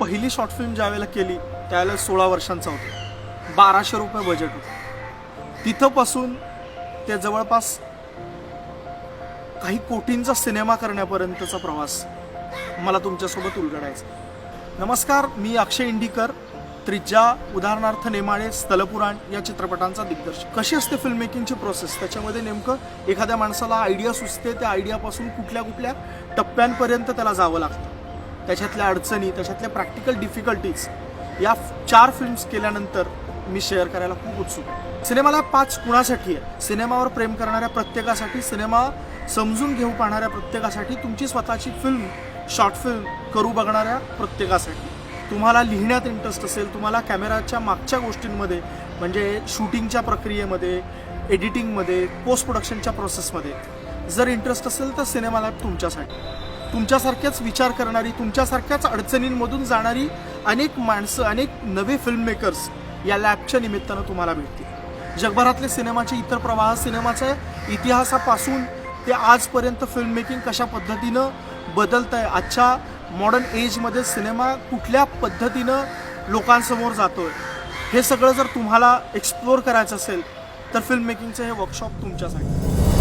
पहिली short film ज्यावेळेला केली त्यावेळेला सोळा वर्षांचा होतो. बाराशे रुपये बजेट होतं. तिथंपासून ते जवळपास काही कोटींचा सिनेमा करण्यापर्यंतचा प्रवास मला तुमच्यासोबत उलगडायचा नमस्कार मी अक्षय इंडिकर त्रिज्या उदाहरणार्थ नेमाळे स्थलपुराण या चित्रपटांचा दिग्दर्शक. कशी असते फिल्म मेकिंगची प्रोसेस त्याच्यामध्ये नेमकं एखाद्या माणसाला आयडिया सुचते त्या आयडियापासून कुठल्या कुठल्या टप्प्यांपर्यंत त्याला जावं लागतं. त्याच्यातल्या अडचणी त्याच्यातल्या प्रॅक्टिकल डिफिकल्टीज या चार फिल्म्स केल्यानंतर मी शेअर करायला खूप उत्सुक आहे. सिनेमाला पाच कुणासाठी आहे सिनेमावर प्रेम करणाऱ्या प्रत्येकासाठी सिनेमा समजून घेऊ पाहणाऱ्या प्रत्येकासाठी तुमची स्वतःची फिल्म शॉर्ट फिल्म करू बघणाऱ्या प्रत्येकासाठी. तुम्हाला लिहिण्यात इंटरेस्ट असेल तुम्हाला कॅमेराच्या मागच्या गोष्टींमध्ये म्हणजे शूटिंगच्या प्रक्रियेमध्ये एडिटिंगमध्ये पोस्ट प्रोडक्शनच्या प्रोसेसमध्ये जर इंटरेस्ट असेल तर सिनेमा लॅब तुमच्यासाठी. तुमच्यासारख्याच विचार करणारी तुमच्यासारख्याच अडचणींमधून जाणारी अनेक माणसं अनेक नवे फिल्म मेकर्स या लॅबच्या निमित्तानं तुम्हाला भेटतील. जगभरातले सिनेमाचे इतर प्रवाह सिनेमाच्या इतिहासापासून ते आजपर्यंत फिल्म मेकिंग कशा पद्धतीनं बदलत आहे आजच्या मॉडर्न एजमध्ये सिनेमा कुठल्या पद्धतीनं लोकांसमोर जातो आहे हे सगळं जर तुम्हाला एक्सप्लोअर करायचं असेल तर फिल्म मेकिंगचं हे वर्कशॉप तुमच्यासाठी.